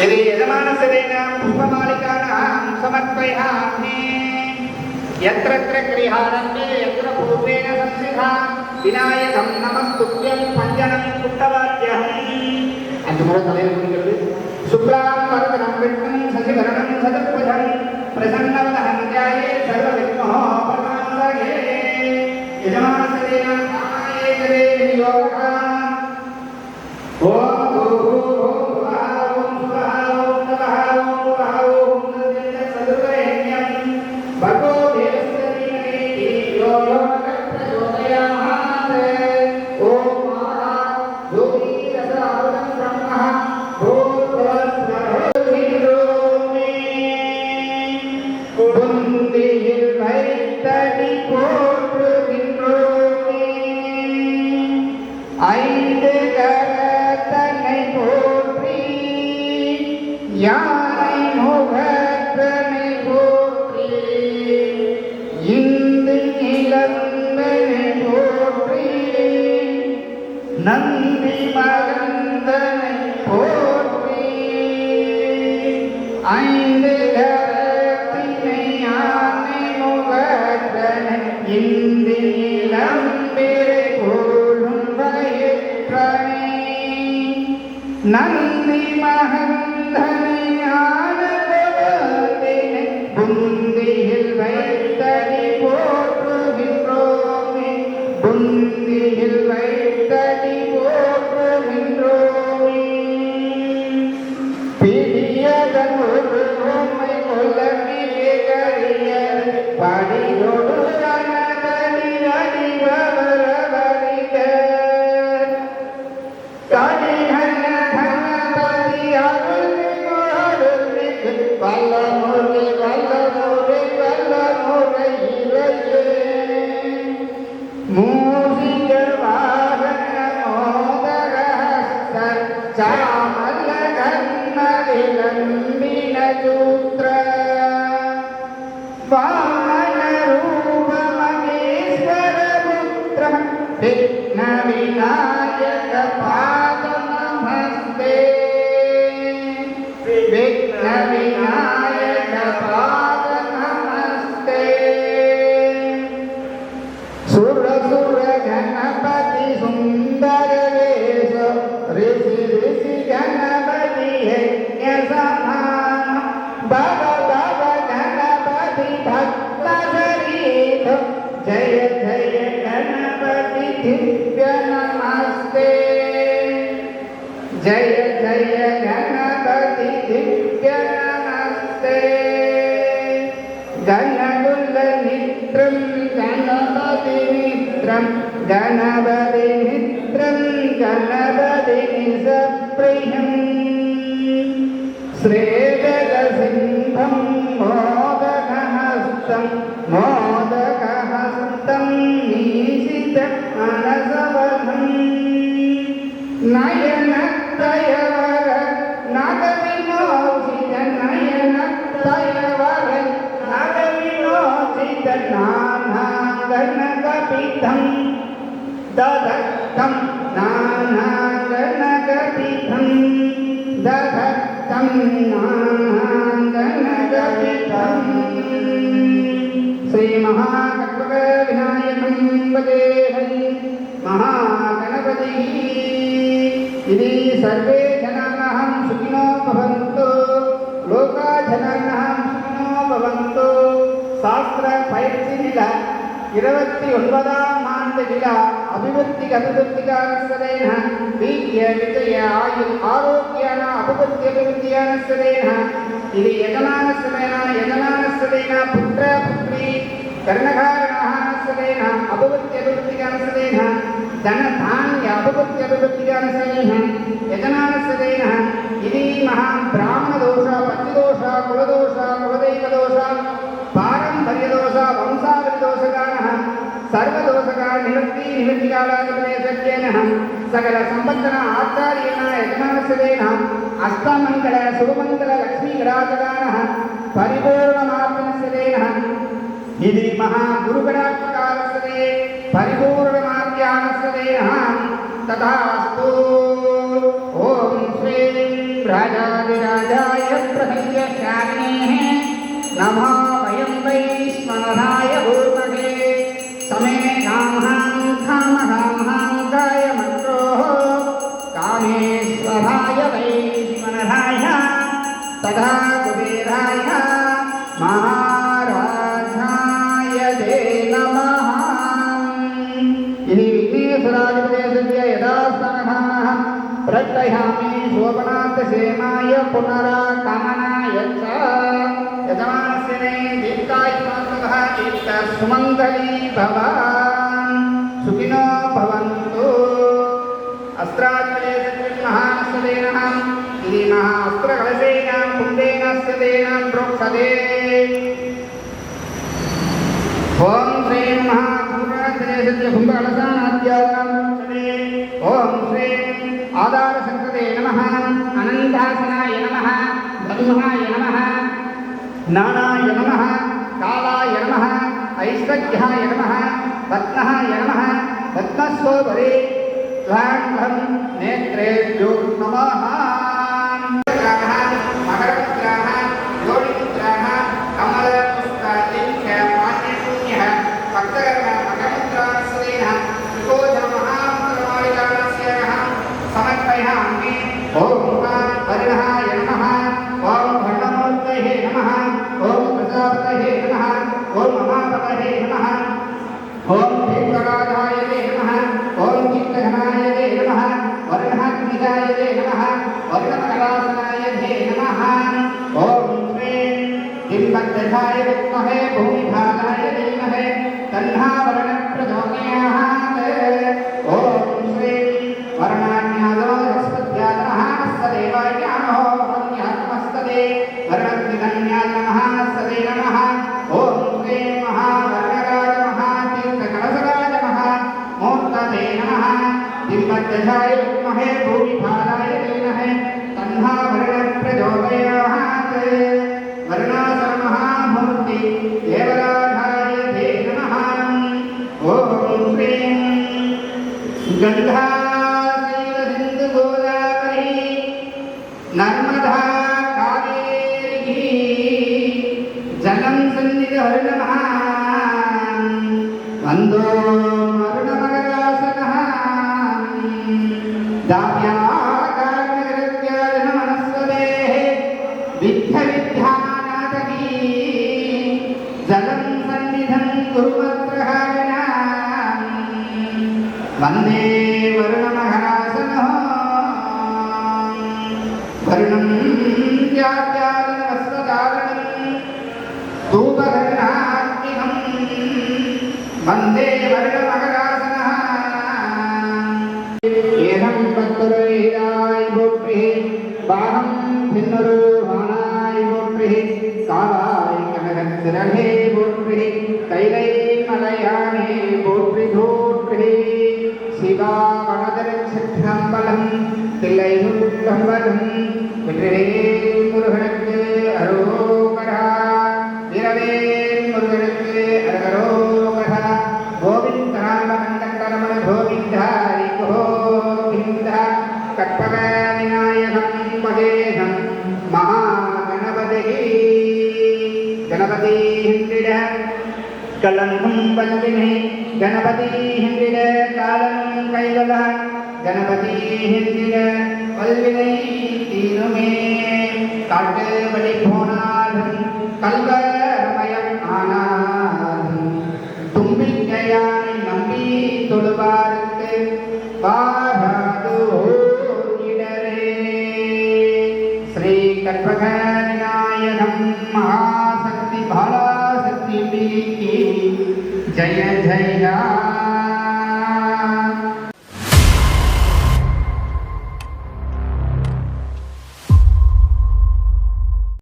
यदि यजमानस्यतेन पुष्पमालिकानां समर्पयामि यत्रत्र गृहारम्भे यत्र पूर्वेण संसिधा विनायकं नमस्तुभ्यं पञ्जनं कुट्टवाद्यहम् அஞ்சுமுறை தலையில் முடிக்கிறது சுக்லாம் வரதனம் விஷ்ணும் சசிவரணம் சதுர்புஜம் भगो देवस्तरीमणि यो यो நந்தி மகந்தனை போற்றி ஐந்து கரத்தினை ஆனை முகத்தனை இந்தி நிலம்பிரை போலும் வயிற்றனை நந்தி மகந்தனை ஆனை விநாயக பா जय जय गणपति दिव्य नमस्ते गणगुल मित्रं गणपति मित्रं गणपति मित्रं गणपति निसप्रियं श्रेय దదత్తం నానాగణకపితం దదత్తం నానాగణకపితం శ్రీ మహాకల్పక వినాయకం వదేహం మహాగణపతి ఇది సర్వే జనాः సుఖినో భవంతు లోకా జనాः సుఖినో భవంతు శాస్త్ర பயிற்சி நில இருபத்தி ஒன்பதாம் ஆண்டு விழா अभिवृत्तिगभिवृत्तिकानस्वदेनः वीर्य विजय आयु आरोग्यान अपवृत्त्यभिवृत्तियानस्वदेनः इति यतनानस्वदेन यतनानस्वदेन पुत्र पुत्री कर्णकारणानस्वदेन अपवृत्त्यभिवृत्तिकानस्वदेनः धनधान्य अपवृत्त्यभिवृत्तिकानस्वदेनः यतनानस्वदेनः इति महान् ब्राह्मणदोषः पत्निदोषः कुलदोषः సత్యేనహం సకల సంపత్తన ఆచార్యేణ యజమానసేన అష్టమంగళ శుభమంగళ లక్ష్మీ గడాచదాన పరిపూర్ణమాత్మసేన ఇది మహాగురుగడాత్మకాలసే పరిపూర్ణమాత్యానసేన తథాస్తు ఓం శ్రీం రాజాదిరాజాయ ప్రసంగ శాలినే నమో ప్రగ్రహామి శోభనాథసేనాయ పునరాకమనాయ యజమాసినే దీర్ఘాయుమాత్మకः దీర్ఘసుమంగళీ భవ సుఖినో భవంతు అస్త్రాత్మలేన ఇది అస్త్రకలశేన కుందేన సదేన ప్రోక్షదే ఓం శ్రీ మహాకుంభకలశానాద్యాం ఓం శ్రీ ఆధారశంకరే నమ అనంతాసనాయ నమ బ్రహ్మాయ నమ నాణాయ నమ కాలాయ నమ ఐశ్వర్యాయ నమ రత్నహాయ నమ రత్నస్వరే లాంఘం నేత్రేభ్యో నమః. ఓం ప్రజాపతయే నమ ఓం మహాపతయే నమ ఓం దీర్ఘరాజాయ నమ ఓం చిత్తఘనాయ నమ నమః వర్ణాగ్నిజాయ తే నమః వర్ణమకరాసనాయ ఓం శ్రీం దింబద్ధాయ విద్మహే భూమిభాగాయ ధీమహే తన్నావరణ దింబద్ధాయ విద్మహే భూమిభాగాయ ధీమహే తన్నావరణ ప్రచోదయాత్ వర్ణాసర మహామూర్తి దేవరాజాయ తే నమః ఓం శ్రీం గంధాశైల సింధు గోదావరి నర్మదా సన్నిధం కురుమత్రహారిణ వందే వరుణమహరాసన వరుణం త్యాజ్యాలవస్వదారణం ధూపధర్ణాగ్నిహం వందే धारिको भिन्द कल्पकविनायकं महेशं महागणपतिः गणपती हिन्दिड कलङ्कुं बन्दिने गणपती हिन्दिड कालं कैवलः गणपती हिन्दिड वल्विनै तीरुमे काट्टबलिभोनाथं कल्पमयम् आना श्रीकर्पकनिनायकं महाशक्तिफलाशक्तिपीके जय जय।